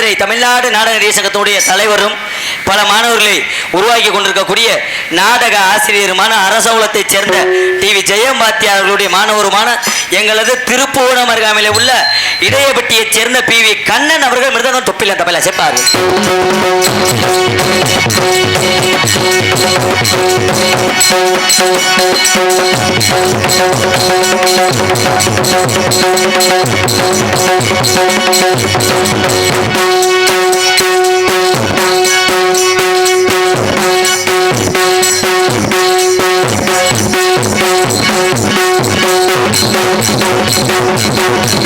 மதுரை தமிழ்நாடு நாடக தேசகத்துடைய தலைவரும் பல மாணவர்களை உருவாக்கி கொண்டிருக்கக்கூடிய நாடக ஆசிரியருமான அரசகுலத்தைச் சேர்ந்த டிவி ஜெயம்பாத்தியார் அவர்களுடைய மாணவருமான எங்களது திருப்புவனம் அருகாமையில் உள்ள இடையப்பட்டியைச் சேர்ந்த பி வி கண்ணன் அவர்கள் மிருதங்கம் தொப்பில தப்பல செப்பார்கள். Thank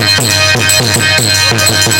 என்ன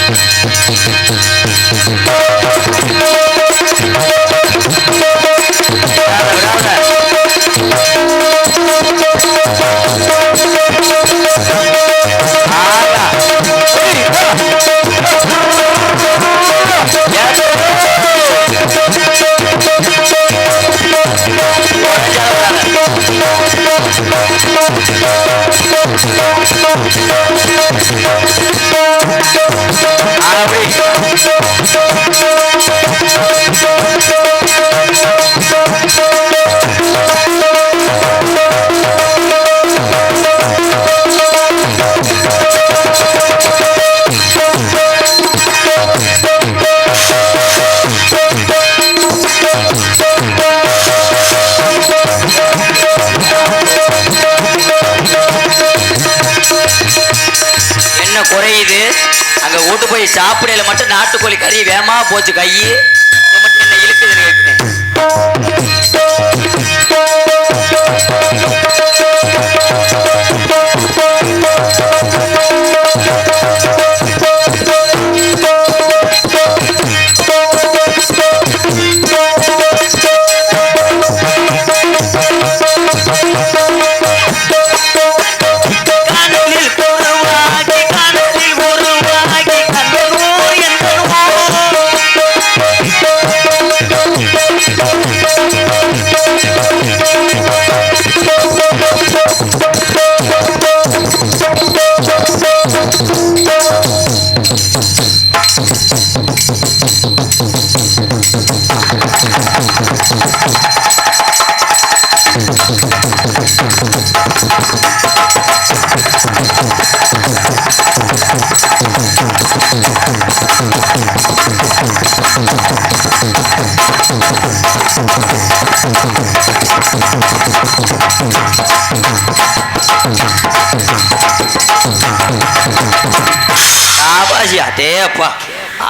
சாப்பிடையில மட்டும் நாட்டுக்கோழி கறி வேமா போச்சு கை அப்பா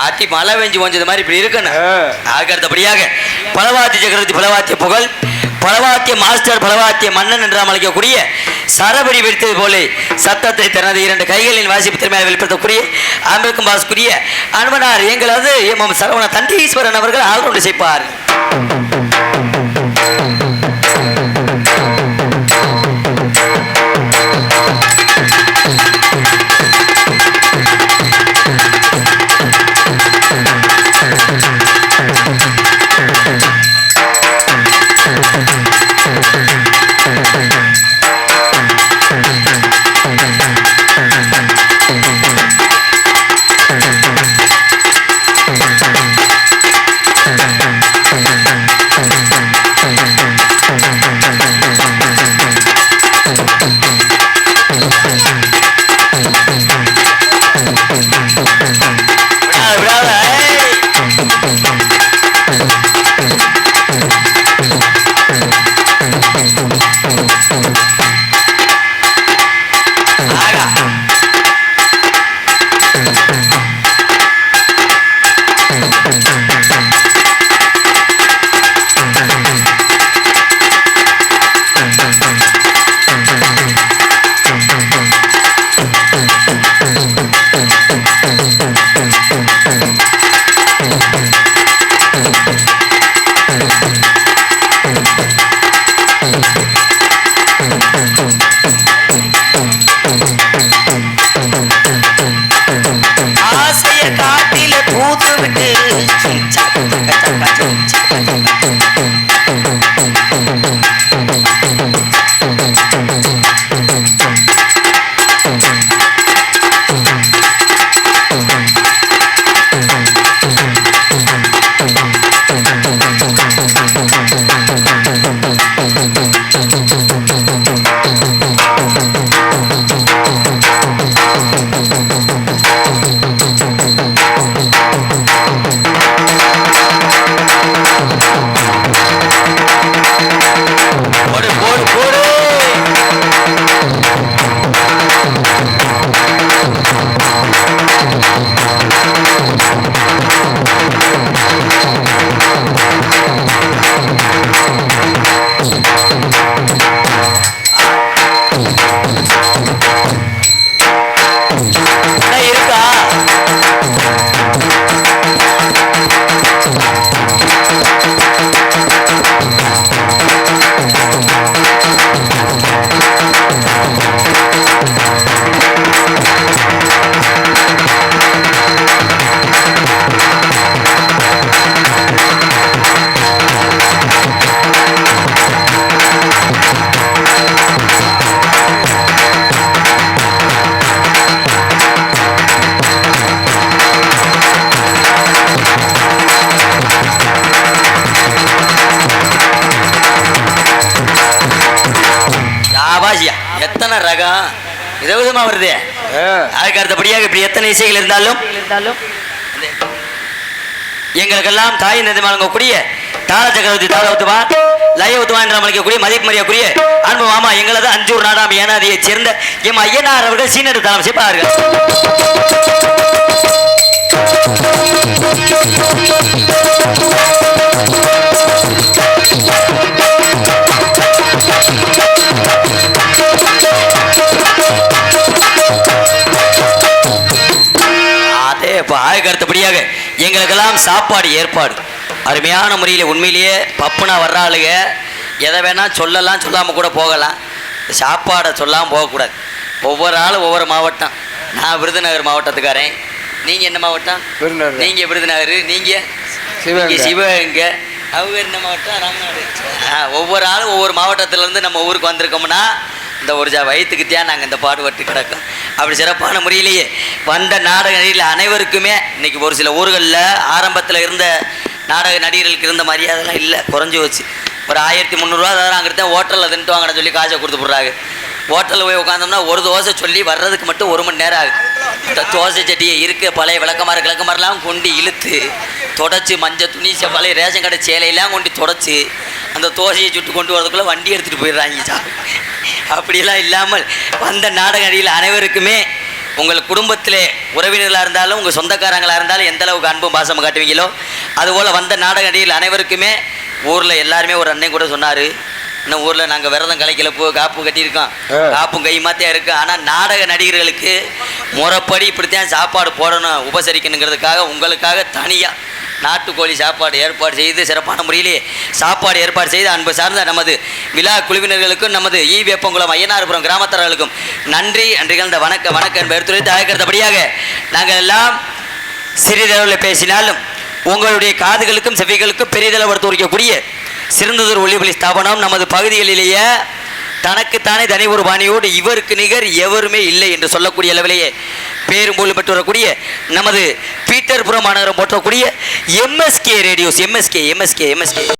ஆட்டி மழை பெஞ்சு கொஞ்சது மாதிரி இப்படி இருக்கணும். அதுக்கு அடுத்தபடியாக பலவாத்தி சக்கரவர்த்தி பலவாத்திய புகழ். பலவாத்திய மாஸ்டர் பலவாத்திய மன்னன் என்றால் அழைக்கக்கூடிய சரபடி வெடித்தது போல சத்தத்தை தனது இரண்டு கைகளின் வாசிப்பு திறமையை வெளிப்படுத்தக்கூடிய அமிர்கம் பாஸ்குரிய அன்பனார் எங்களது எம் சரவண தண்டீஸ்வரன் அவர்கள் ஆதரவு செய்ப்பார் விதவிதமா வருது? அதுக்கு அடுத்தபடியாக இப்படி எத்தனை இசைகள் இருந்தாலும் இருந்தாலும். எங்களுக்கெல்லாம் தாய் நந்தி வழங்கக்கூடிய தாள சக்கரவர்த்தி தாள உத்துவா லய உத்துவா என்று அழைக்கக்கூடிய மதிப்பு மரியாதைக்குரிய அன்பு மாமா எங்களது அஞ்சூர் நாடாம் ஏனாதியைச் சேர்ந்த எம் ஐயனார் அவர்கள் சீனடு தாளம் செய்ப்பார்கள் அதே எங்களுக்கெல்லாம் சாப்பாடு ஏற்பாடு. அருமையான முறையில் உண்மையிலேயே பப்புனா வர்றாளுங்க எதை வேணா சொல்லலாம் சொல்லாமல் கூட போகலாம். சாப்பாடை சொல்லாமல் போகக்கூடாது. ஒவ்வொரு ஆளும் ஒவ்வொரு மாவட்டம். நான் விருதுநகர் மாவட்டத்துக்காரன். நீங்கள் என்ன மாவட்டம்? விருதுநகர். நீங்கள் விருதுநகர். நீங்கள் சிவகங்கை. இங்க சிவகங்கை. அவங்க என்ன மாவட்டம்? ராமநாடு. ஒவ்வொரு ஆளும் ஒவ்வொரு மாவட்டத்திலேருந்து நம்ம ஊருக்கு வந்திருக்கோம்னா இந்த ஒரு ஜா வயிற்றுக்குத்தியா நாங்கள் இந்த பாடுபட்டு கிடக்கோம். அப்படி சிறப்பான முறையிலேயே வந்த நாடக அனைவருக்குமே இன்றைக்கி ஒரு சில ஊர்களில் ஆரம்பத்தில் இருந்த நாடக நடிகர்களுக்கு இருந்த மரியாதைலாம் இல்லை குறைஞ்சி வச்சு ஒரு ஆயிரத்தி முந்நூறுரூவா அதாவது அங்கே தான் ஹோட்டலில் தின்ட்டு வாங்கன்னு சொல்லி காசை கொடுத்து போடுறாங்க. ஹோட்டலில் போய் உட்காந்தோம்னா ஒரு தோசை சொல்லி வர்றதுக்கு மட்டும் ஒரு மணி நேரம் ஆகுது. இந்த தோசை சட்டியை இருக்க பழைய விளக்கமாறு கிழக்கமாரெலாம் கொண்டு இழுத்து தொடச்சி மஞ்சள் துணி செ- பழைய ரேஷன் கடை சேலையெல்லாம் கொண்டு தொடச்சி அந்த தோசையை சுட்டு கொண்டு வரதுக்குள்ளே வண்டி எடுத்துகிட்டு போயிடுறாங்க சார் இல்லாமல் வந்த நாடக அடியில் அனைவருக்குமே உங்கள் குடும்பத்திலே உறவினர்களாக இருந்தாலும் உங்கள் சொந்தக்காரங்களாக இருந்தாலும் எந்த அளவுக்கு அன்பும் பாசமும் காட்டுவீங்களோ அதுபோல் வந்த நாடக அடியில் அனைவருக்குமே ஊரில் எல்லாருமே ஒரு அண்ணன் கூட சொன்னார். இன்னும் ஊரில் நாங்கள் விரதம் கலைக்கல போ காப்பு கட்டியிருக்கோம். காப்பும் கைமாத்தியா இருக்கு. ஆனால் நாடக நடிகர்களுக்கு முறைப்படி இப்படித்தான் சாப்பாடு போடணும் உபசரிக்கணுங்கிறதுக்காக உங்களுக்காக தனியாக நாட்டுக்கோழி சாப்பாடு ஏற்பாடு செய்து சிறப்பான முறையிலே சாப்பாடு ஏற்பாடு செய்து அன்பு சார்ந்த நமது விழா குழுவினர்களுக்கும் நமது ஈ வேப்பங்குளம் ஐயனார்புரம் கிராமத்தார்களுக்கும் நன்றி அன்றிகள் இந்த வணக்க வணக்கம் எடுத்துரைத்து அழைக்கிறபடியாக நாங்கள் எல்லாம் சிறிதளவில் பேசினாலும் உங்களுடைய காதுகளுக்கும் செவிகளுக்கும் பெரிதளவு எடுத்து உரைக்கக்கூடிய சிறந்ததொரு ஒளிபலி ஸ்தாபனம் நமது பகுதிகளிலேயே தனக்குத்தானே தனி ஒரு பாணியோடு இவருக்கு நிகர் எவருமே இல்லை என்று சொல்லக்கூடிய அளவிலேயே பேரும் புகழும் பெற்று வரக்கூடிய நமது பீட்டர்புரம் மாநகரம் போற்றக்கூடிய MSK radios MSK MSK MSK.